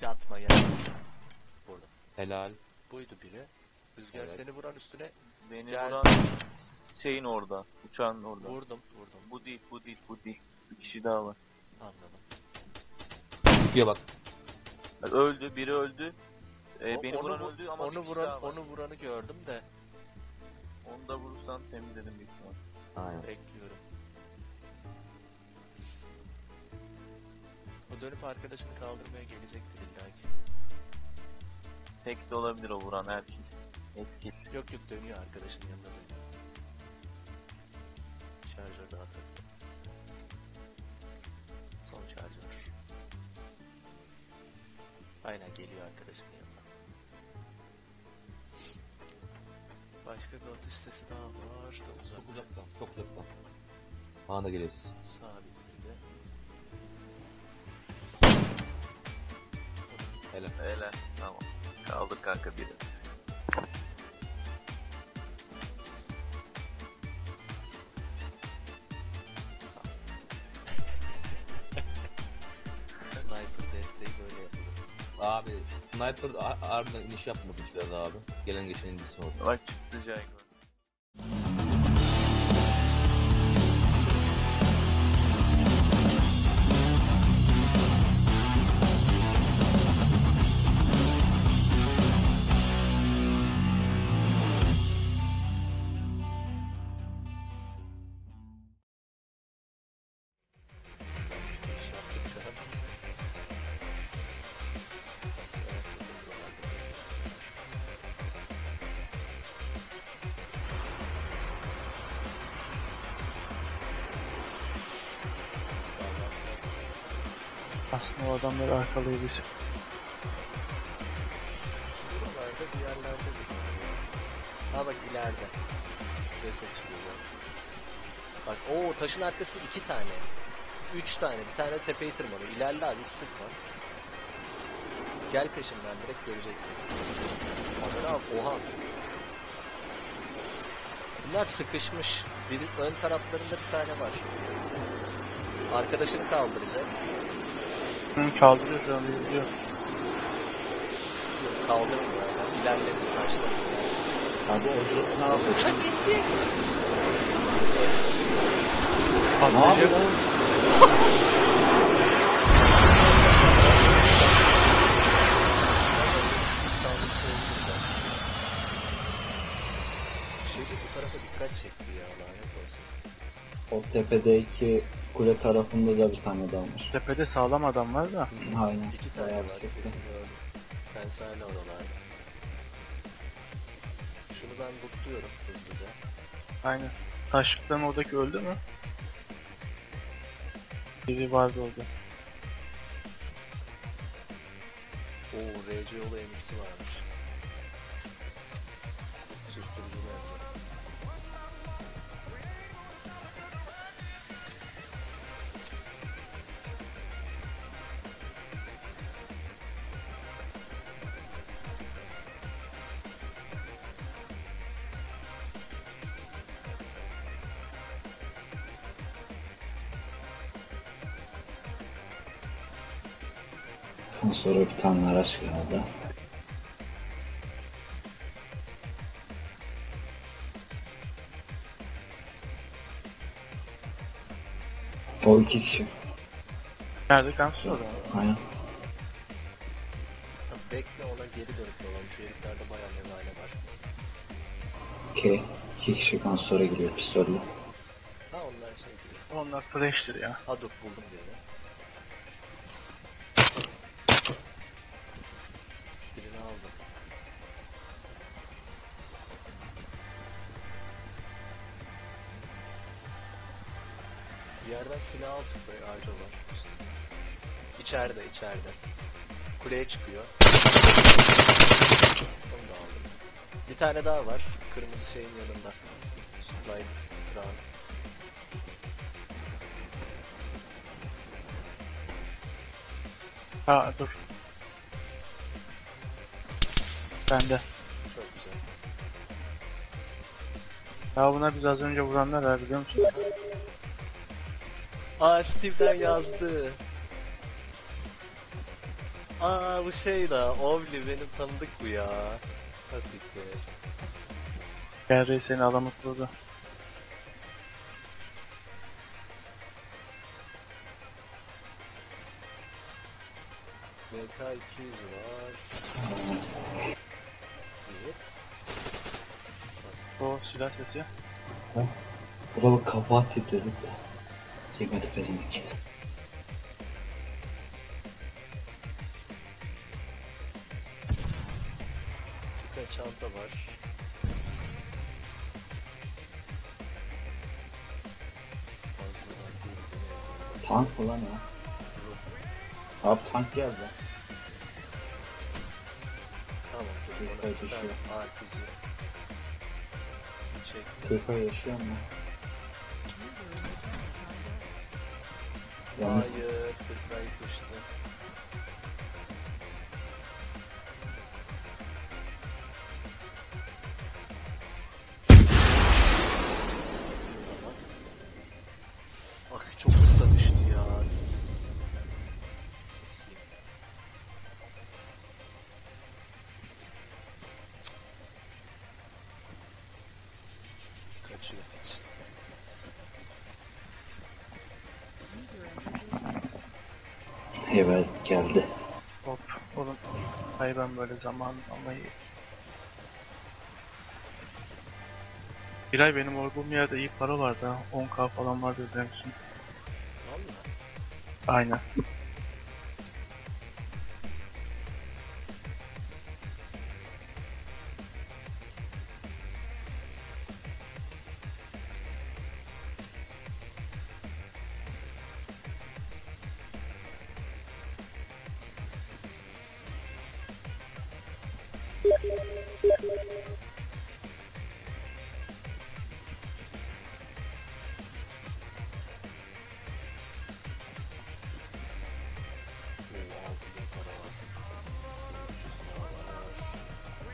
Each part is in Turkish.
Yatma ya. Burada. Helal. Buydu biri. Rüzgar Evet. seni vuran üstüne Beni Gel. vuran şeyin orada. Uçağın orada. vurdum vurdum. Bu değil, bu değil, bu değil. Bir kişi daha var. Anladım. Gidiyor bak. Öldü, biri öldü. Ee, O- beni onu vuran vu- öldü ama onu bir kişi vuran daha var. onu vuranı gördüm de Onu da vurursan temizledim büyük ihtimal. Aynen. bekliyorum. O dönüp arkadaşını kaldırmaya gelecektir illaki. Tek de olabilir o vuran erkek. Eskil. Yok yok dönüyor arkadaşının yanına dönüyor. Şarjör daha taktım. Son şarjör. Aynen geliyor arkadaşının yanına. Başka bir atış sesi daha var da Çok uzak. uzaktan. Çok uzaktan. Bana da geliyor ses. Sabit Hele. Tamam. Kaldır kanka biri. Sniper desteği böyle yapılır. Abi sniper ar- ardından iniş yapmadı hiçbir abi. Gelen geçen indirsin oldu. Bak çıktı Jaguar. Aslında o adamları arkalayabilir. Buralarda bir yerlerde bir Ha bak ileride. Reset çıkıyor. Bak o taşın arkasında iki tane. Üç tane. Bir tane tepeyi tırmanıyor. İlerle abi hiç sıkma. Gel peşimden direkt göreceksin. Kamera al. Oha. Bunlar sıkışmış. Bir, ön taraflarında bir tane var. Arkadaşını kaldıracak. Hı, kaldırıyor şu an izliyor. Kaldırmıyor. Yani. İlerledi taşla. Abi o ne yapıyor? Uçak indi. Ne yapıyor? Şey bu tarafa dikkat çekti ya lanet olsun. O tepedeki kule tarafında da bir tane daha var. Tepede sağlam adam var da. Aynen. İki tane Bayağı var sıktı. kesin gördüm. Ben hala oralarda. Şunu ben lootluyorum hızlıca. Aynen. Taşlıkların oradaki öldü mü? Biri vardı orada. Oo RC yolu emrisi varmış. Ondan sonra bir tane araç geldi. O iki kişi. Nerede kansı orada? Aynen. Bekle ona geri dönüp dolan. Şu heriflerde bayağı nevale var. İki, iki kişi kan sonra giriyor pistolle. Ha onlar şey diyor. Onlar fresh'tir ya. Ha dur buldum birini. Aldım. Bir yerden silah al tüfeği harca var. İçeride içeride. Kuleye çıkıyor. Onu da aldım. Bir tane daha var. Kırmızı şeyin yanında. Supply Crown. Ha dur. Bende. Çok güzel. Ya buna biz az önce vuranlar var biliyor musun? Aa Steve'den yazdı. Aa bu şey da Ovli benim tanıdık bu ya. Gel reis seni adamı kurdu. MK 200 var. O silah sesi. Buna bak kafa dedik de. Yemedi pezemek. Çanta var. Tank mı lan ya? Abi tank geldi. Tamam Bir düşüyor. RPG. Çektim. Kırka yaşıyor mu? Yalnız Hayır, Türkmen düştü. Evet geldi. Hop. Oğlum. Hayır ben böyle zaman almayı... Bilal benim olduğum yerde iyi para vardı ha. 10k falan vardı? Valla. Aynen.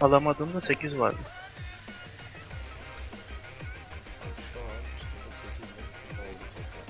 Alamadığımda 8 vardı. Şu an üstünde 8 bin oldu toplam.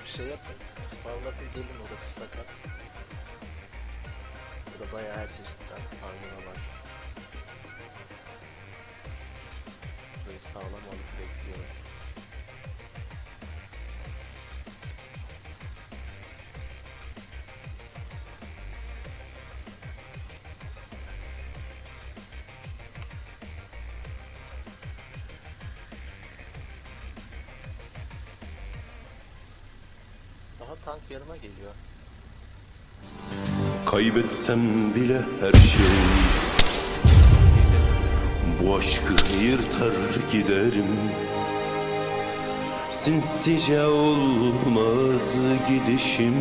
Abi şey yapın. Sparlatın gelin orası sakat. Burada bayağı her çeşitten var. Böyle sağlam alıp bekliyorum. Daha tank yanıma geliyor. Kaybetsem bile her şey. Bu aşkı yırtar giderim. Sinsice olmaz gidişim.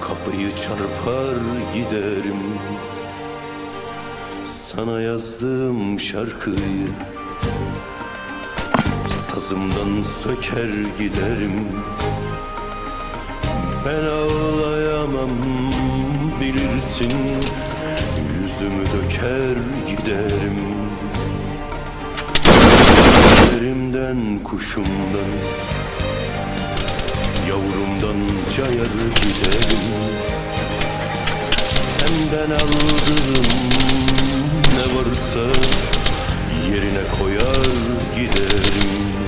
Kapıyı çarpar giderim. Sana yazdığım şarkıyı Sazımdan söker giderim ben ağlayamam bilirsin. Yüzümü döker giderim. Yerimden kuşumdan. Yavrumdan cayar giderim. Senden aldığım ne varsa Yerine koyar giderim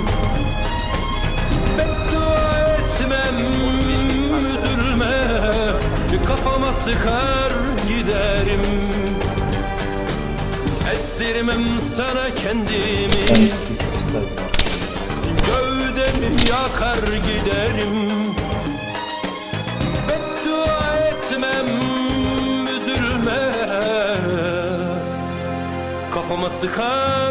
sıkar giderim. Ezdirmem sana kendimi. Gövdemi yakar giderim. Beddua etmem üzülme. Kafama sıkar